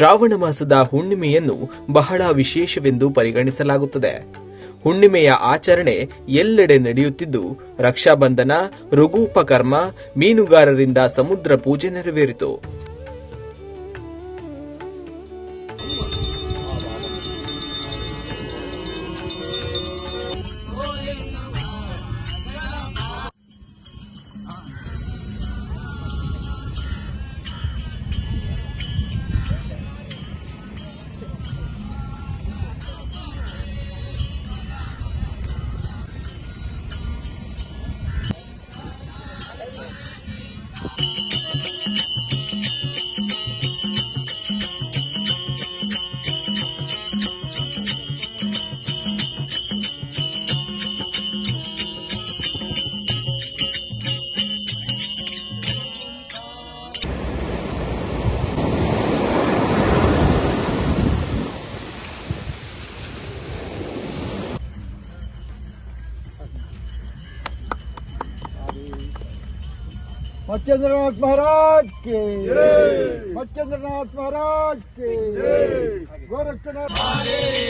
ಶ್ರಾವಣ ಮಾಸದ ಹುಣ್ಣಿಮೆಯನ್ನು ಬಹಳ ವಿಶೇಷವೆಂದು ಪರಿಗಣಿಸಲಾಗುತ್ತದೆ. ಹುಣ್ಣಿಮೆಯ ಆಚರಣೆ ಎಲ್ಲೆಡೆ ನಡೆಯುತ್ತಿದ್ದು, ರಕ್ಷಾಬಂಧನ ಋಗೂಪಕರ್ಮ ಮೀನುಗಾರರಿಂದ ಸಮುದ್ರ ಪೂಜೆ ನೆರವೇರಿತು. मच्छेंद्रनाथ महाराज के। मच्छेंद्रनाथ महाराज के। गोरक्षनाथ हरे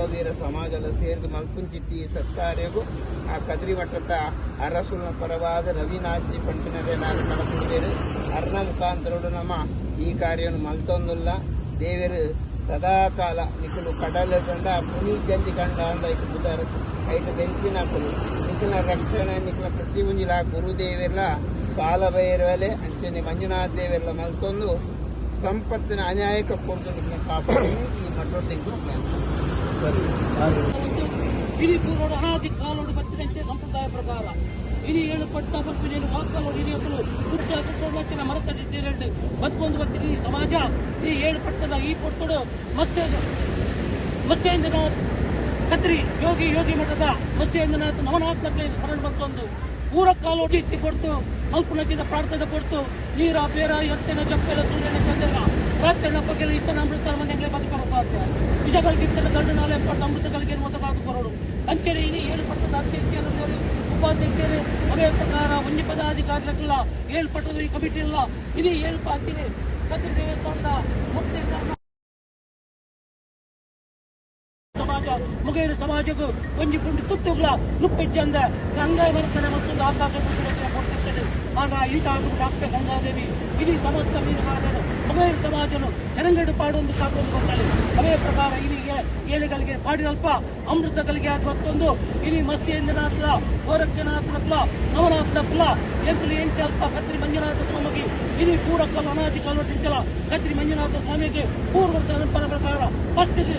ಕೊಲ್ಲು ಸಮಾಜದ ಸೇರಿದು ಮಲ್ಪುಂಚಿತ್ತಿ ಸತ್ಕಾರ್ಯಗೂ ಆ ಕದ್ರಿ ಮಠದ ಅರಸುನ ಪರವಾದ ರವಿನಾಥ್ಜಿ ಪಂಪಿನರೆ ನಾನು ಕಳಕೊಂಡಿದ್ದೇನೆ ಅರ್ಣ ಮುಖಾಂತರ ನಮ್ಮ ಈ ಕಾರ್ಯವನ್ನು ಮಲ್ತೊಂದುಲ್ಲ. ದೇವರು ಸದಾಕಾಲ ನಿಖಲು ಕಡಲ ಕಂಡ ಪುನಿ ಜಲ್ಲಿ ಕಂಡ ಅಂದ ಬುಧರು ಐದು ಬೆಂಕಿನ ನಿಖಿಲ ರಕ್ಷಣೆ, ನಿಖಿಲ ಪ್ರತಿ ಮುಂಜಿಲ ಗುರುದೇವೆಲ್ಲ ಕಾಲ ಬೈರವಲೆ ಅಂಚನೆ ಮಂಜುನಾಥ ದೇವೆಲ್ಲ ಮಲ್ತೊಂದು ಸಂಪತ್ತಿನ ಅನ್ಯಾಯಕ್ಕೆ ಕೊಡ್ದು ಕಾಪಾಡಿ ಈ ಮಟ್ಟೊಟ್ಟಿಗೆ ಇಡೀ ಪೂರ್ವ ಅನಾದಿ ಕಾಲೋಡು ಬತ್ತಿನಂತೆ ಸಂಪ್ರದಾಯ ಪ್ರಕಾರ. ಇನಿ ಏಳು ಪಟ್ಟ ಬಲ್ಪಿನೇನು ವಾಕ್ಕಲೋಡು ಹಿರಿಯಕಲು ಹುಟ್ಟ ಕುಟುಂಬತ್ತಿನ ಮರತಡಿದ್ದೀರಂಡು ಮತ್ತೊಂದು ಬತ್ತಿನ ಈ ಸಮಾಜ ಈ ಏಳು ಪಟ್ಟದ ಈ ಪಟ್ಟಡು ಮತ್ತೆ ಮತ್ಸ್ಯೇಂದ್ರನಾಥ್ ಕತ್ರಿ ಯೋಗಿ ಯೋಗಿ ಮಠದ ಮತ್ಸ್ಯೇಂದ್ರನಾಥ್ ನವನಾಥ್ನ ಸ್ಮರಣ ಬಂತೊಂದು. ಊರ ಕಾಲೋಡಿ ಎತ್ತಿ ಕೊಡ್ತು. ಮಲ್ಪುನಕ್ಕಿಂತ ಪ್ರಾರ್ಥನೆ ಕೊಡ್ತು. ನೀರ, ಬೇರ, ಎತ್ತಿನ ಜಪ್ಪೆಲ್ಲ ಸೂರ್ಯನ ಚಂದ್ರನ. ಪ್ರಾರ್ಥನೆ ಬಗ್ಗೆ ಇತ್ತನ ಅಮೃತ ಮನೆಗಳೇ ಬದುಕಲು ಸಾಧ್ಯ ಗಂಡು ನಾಳೆ ಪಟ್ಟ ಅಮೃತಗಳಿಗೆ ಮೊದಲಾದ ಕೊರಡು ಅಂಚೆರೆ ಇನಿ ಏಳು ಪಟ್ಟದ ಅಧ್ಯಕ್ಷರು ಉಪಾಧ್ಯಕ್ಷರು, ಅವೇ ಪ್ರಕಾರ ಒಂಜಿ ಪದಾಧಿಕಾರಿಗಳ ಏಳು ಪಟ್ಟದ ಈ ಕಮಿಟಿ ಇಲ್ಲ ಇದು ಏಳು ಪಾತಿನಿ ಕದ್ರಿ ದೇವಸ್ಥಾನದ ಮುಕ್ತಿ ಮುಗೇರು ಸಮಾಜಕ್ಕೂ ಒಂಜಿ ಪುಂಡಿ ತುಟ್ಟುಗಳ ನುಪ್ಪೆಜ್ಜಂದ ಗಂಗಾ ಬರ್ತಾನೆ ಮತ್ತೊಂದು ಆಕಾಶ ಕೊಟ್ಟಿರ್ತದೆ ಆಗ ಈತಾಗ ಡಾಕ್ಟರ್ ಗಂಗಾದೇವಿ, ಇಡೀ ಸಮಸ್ತ ಮೀನುಗಾರರು ಮುಗೇರು ಸಮಾಜನು ಚರಂಗಡು ಪಾಡೊಂದು ಕಾಕೊಂಡು ಕೊಡ್ತಾರೆ ಅವೇ ಪ್ರಕಾರ ಇಲ್ಲಿಗೆ ಏಳೆಗಳಿಗೆ ಪಾಡಿರಲ್ಪ ಅಮೃತಗಳಿಗೆ ಆದ ಮತ್ತೊಂದು ಇಲ್ಲಿ ಮತ್ಸ್ಯೇಂದ್ರನಾಥ ಗೋರಕ್ಷನಾಥನ ಕುಲ ನವನಾಥನ ಕುಲ, ಎಂಟು ಎಂಟು ಅಲ್ಪ ಕತ್ರಿ ಮಂಜುನಾಥ ಸ್ವಾಮಿಗೆ ಇಲ್ಲಿ ಪೂರಕ ಅನಾದಿ ಕಲ್ವಟ್ಟಿಂಚಲ ಕತ್ರಿ ಮಂಜುನಾಥ ಸ್ವಾಮಿಗೆ ಪೂರ್ವ ಪರ ಪ್ರಕಾರ ಫಸ್ಟಿಗೆ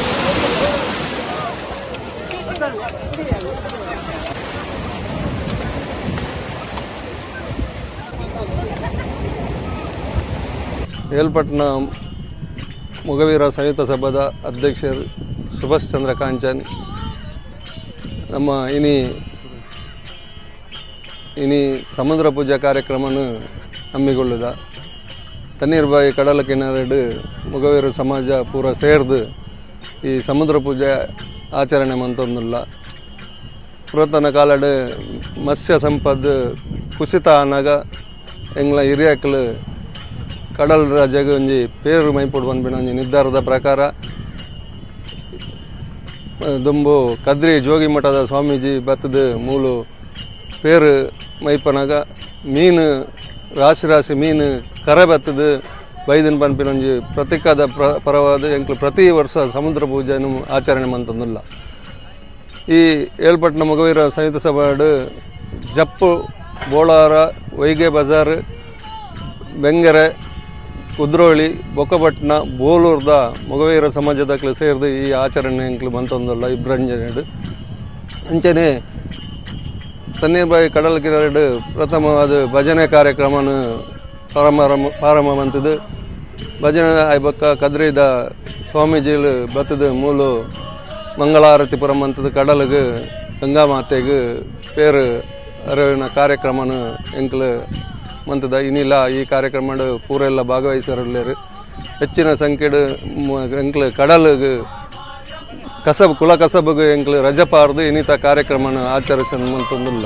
ಏಲ್ಪಟ್ನ ಮುಗವೀರ ಸಂಯುಕ್ತ ಸಭಾದ ಅಧ್ಯಕ್ಷರು ಸುಭಾಷ್ ಚಂದ್ರ ಕಾಂಚನ್. ನಮ್ಮ ಇನಿ ಇನಿ ಸಮುದ್ರ ಪೂಜಾ ಕಾರ್ಯಕ್ರಮನು ಹಮ್ಮಿಕೊಳ್ಳುದ. ತಣ್ಣೀರ್ಬಾಯಿ ಕಡಲ ಕಿನ್ನರಡು ಮುಗವೀರ ಸಮಾಜ ಪೂರ ಸೇರ್ದು ಈ ಸಮುದ್ರ ಪೂಜೆ ಆಚರಣೆ ಮಂತೊಂದುಲ್ಲ. ಪುರಾತನ ಕಾಲಡ್ ಮತ್ಸ್ಯ ಸಂಪದ್, ಕುಸಿತ ಆನಾಗ ಎಂಗ್ಲ ಹಿರಿಯಕ್ಲು, ಕಡಲ್ ರಾಜ್ಯಾಗ ಒಂಜಿ ಪೇರು ಮೈಪುಡ್ ಬಂದ್ಬಿಡ ಒಂಜಿ ನಿರ್ಧಾರದ ಪ್ರಕಾರ, ದುಂಬು ಕದ್ರಿ ಜೋಗಿ ಮಠದ ಸ್ವಾಮೀಜಿ ಬತ್ತದ ಮೂಲು ಪೇರು ಮೈಪನಾಗ, ಮೀನು ರಾಶಿ ರಾಶಿ ಮೀನು ಕರೆ ಬತ್ತದ ಬೈದನ್ ಪನ್ಪಿನ ಒಂಜಿ ಪ್ರತೀಕದ ಪ್ರ ಪರವಾದ ಎಂಕ್ಲು ಪ್ರತಿ ವರ್ಷ ಸಮುದ್ರ ಪೂಜೆನು ಆಚರಣೆ ಮಂತೊಂದುಲ್ಲ. ಈ ಏಳ್ಪಟ್ಟಣ ಮೊಗವೀರ ಸಂಯುಕ್ತ ಸಭಾಡು ಜಪ್ಪು, ಬೋಳಾರ, ವೈಗೆ ಬಜಾರ್, ಬೆಂಗೆರೆ, ಕುದ್ರೋಳಿ ಬೊಕ್ಕಪಟ್ಟಣ ಬೋಲೂರ್ದ ಮೊಗವೀರ ಸಮಾಜದಕ್ಲು ಸೇರಿದು ಈ ಆಚರಣೆ ಎಂಕ್ಲು ಬಂತೊಂದಲ್ಲ ಇಬ್ರಂಜನೆಡು ಅಂಚನೆ ತಣ್ಣೀರ್ಬಾಯಿ ಕಡಲ ಕಿರಡು ಪ್ರಥಮವಾದ ಭಜನೆ ಕಾರ್ಯಕ್ರಮನು ಪ್ರಾರಂಭ ಪ್ರಾರಂಭ ಮಂತದ್ದು ಭಜನೆ ಐಬಕ್ಕ ಕದ್ರಿದ ಸ್ವಾಮೀಜಿಲು ಬತ್ತದ ಮೂಲು ಮಂಗಳಾರತಿ ಪುರಂ ಅಂತದ ಕಡಲಿಗೆ ಗಂಗಾ ಮಾತೆಗೆ ಪೇರು ಅರಿವಿನ ಕಾರ್ಯಕ್ರಮನು ಎಂಕ್ಲು ಮಂತದ. ಇನ್ನಿಲ್ಲ ಈ ಕಾರ್ಯಕ್ರಮ ಪೂರ ಎಲ್ಲ ಭಾಗವಹಿಸರಲ್ಲೇರು. ಹೆಚ್ಚಿನ ಸಂಖ್ಯೆಡು ಎಂಕ್ಲು ಕಡಲಗ ಕಸಬ್ ಕುಲ ಕಸಬಗ ಎಂಕ್ಲು ರಜಪಾರ್ದು ಇನ್ನಿತ ಕಾರ್ಯಕ್ರಮನ ಆಚರಿಸನ್ ಮಂತೊಂದಿಲ್ಲ.